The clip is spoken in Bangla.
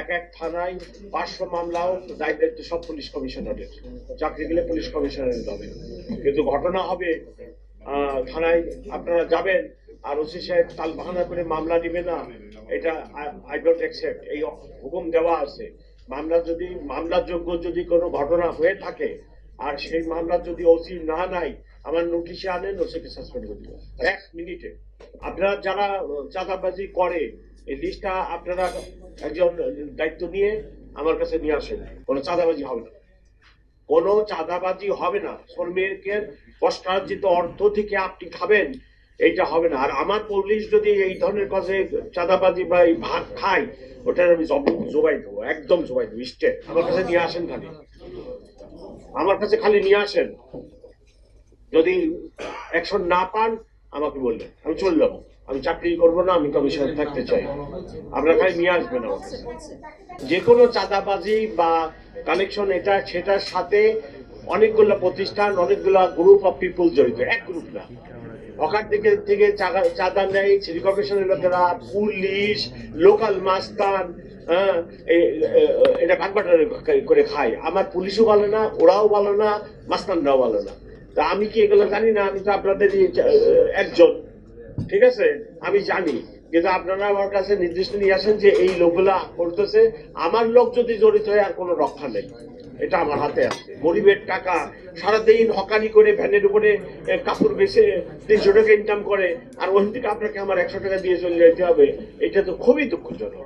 এক এক থানায় পাঁচশো মামলাও দায় দায়িত্ব সব পুলিশ কমিশনারের। চাকরি গেলে পুলিশ কমিশনারের হবে কিন্তু ঘটনা হবে থানায় আপনারা যাবেন, আর ওসি সাহেব তাল বাহানা করে মামলা নিবে না, এটা আই ডোন্ট অ্যাকসেপ্ট। এই হুকুম দেওয়া আছে। মামলা যদি মামলার যোগ্য যদি কোনো ঘটনা হয়ে থাকে, আর সেই মামলা যদি ওসি না নাই, আমার নোটিশে আনেন, ওসিকে সাসপেন্ড করে দিব এক মিনিটে। আপনারা যারা চাঁদাবাজি করে এই লিস্টটা আপনারা একজন দায়িত্ব নিয়ে আমার কাছে নিয়ে আসেন। কোনো চাঁদাবাজি হবে না। কোনো চাঁদাবাজি হবে না। শ্রমিকের কষ্টার্জিত অর্থ থেকে আপনি খাবেন, এইটা হবে না। আর আমার পুলিশ যদি এই ধরনের কাজে চাঁদাবাজি বা এই ভাগ খায় ওটা আমি জব- জবাই দেবো, একদম জবাই দেবো স্টেট আমার কাছে নিয়ে আসেন খালি। আমার কাছে খালি নিয়ে আসেন। যদি অ্যাকশন না পান, আমাকে বললেন আমি চলে যাব। আমি চাকরি করব না আমি কমিশনে থাকতে চাই। আপনার খালি নিয়ে আসবেন যে কোনো চাঁদাবাজি বা কানেকশন এটা সেটার সাথে অনেকগুলো প্রতিষ্ঠান অনেকগুলো গ্রুপ অফ পিপুল জড়িত এক গ্রুপ না। ওখান থেকে থেকে চাঁদা- নেয় সিটি কর্পোরেশনের লোকেরা পুলিশ লোকাল মাস্তান হ্যাঁ, এ- এটা ভাগবাটারে করে খায়। আমার পুলিশও ভালো না ওরাও ভালো না মাস্তানরাও ভালো না। তা আমি কি এগুলো জানি না? আমি তো আপনাদের একজন। ঠিক আছে? আমি জানি। কিন্তু আপনারা আমার কাছে নির্দিষ্ট নিয়ে আসেন যে এই লোকগুলা করতেছে। আমার লোক যদি জড়িত হয়, আর কোনো রক্ষা নেই। এটা আমার হাতে আছে। গরিবের টাকা সারাদিন হকানি করে ভ্যানের উপরে কাপড় বেছে তিনশো টাকা ইনকাম করে, আর ওখান থেকে আপনাকে আমার একশো টাকা দিয়ে চলে যেতে হবে। এটা তো খুবই দুঃখজনক।